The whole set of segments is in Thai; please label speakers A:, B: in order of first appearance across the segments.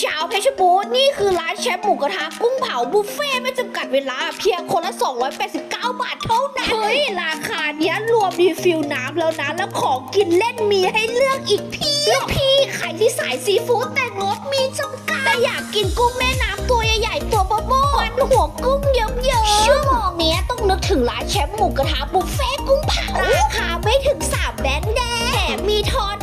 A: ชาวเพชรบูรณ์นี่คือร้านแชมป์หมูกระทะกุ้งเผาบุฟเฟ่ต์ไม่จำกัดเวลา เพียงคนละ 289 บาทเท่านั้น เฮ้ย ราคาเนี้ยรวมรีฟิลน้ำแล้วนะ แล้วของกินเล่นมีให้เลือกอีกเพี่พี่ใครที่สายซีฟู้ดแต่งบมีจำกัดแต่อยากกินกุ้งแม่น้ำตัวใหญ่ๆตัวโบโบมันหัวกุ้งเยิ้มๆชั่วโมงเนี้ยต้องนึกถึงร้านแชมป์หมูกระทะบุฟเฟ่ต์กุ้งเผาราคาไม่ถึง3แบงค์แดงแถมมีทอน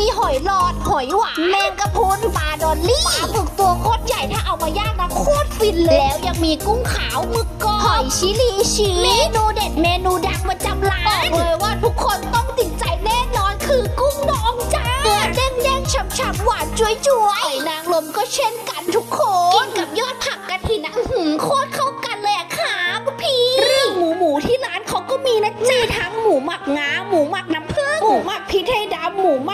A: มีหอยหลอดหอยหวานแมงกะพรุนปลาดอลลี่ปลาหมึกตัวโคตรใหญ่ถ้าเอามาย่างนะโคตรฟินเลยแล้วยังมีกุ้งขาวหมึกกรอบหอยชิลีชีสเมนูเด็ดเมนูดังประจำร้านบอกเลยว่าทุกคนต้องติดใจแน่นอนคือกุ้งดองจ้าเนื้อแดงๆฉ่ำๆหวานจุยๆหอยนางรมก็เช่นกันทุกคนกินกับยอดผักกระถินนะอื้อหือโคตรเข้ากันเลยอะค่ะคุณพี่เรื่องหมูหมูที่ร้านเขาก็มีนะจ๊ะมีทั้งหมูหมักงา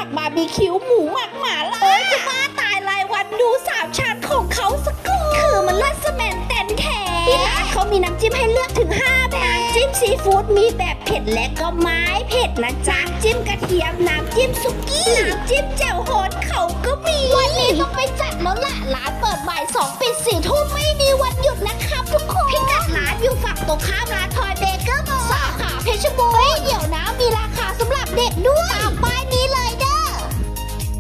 A: มูหมักบาร์บีคิวหมูหมักหม่าล่าเอ้ยจะบ้าตายรายวันดูสามชาติของเขาสักก่อนคือมันลัสแมนแตนแท้ที่ร้านเขามีน้ำจิ้มให้เลือกถึง 5 แบบน้ำจิ้มซีฟู้ดมีแบบเผ็ดและก็ไม่เผ็ดนะจ๊ะจิ้มกระเทียมน้ำจิ้มสุกี้น้ำจิ้มแจ่วโหดเขาก็มี วันนี้ต้องไปจัดแล้วล่ะร้านเปิดบ่ายสองปิดสี่ทุ่มไม่มีวันหยุดนะครับทุกคนพิกัดร้านอยู่ฝั่งตรงข้ามร้านทอยเบเกอร์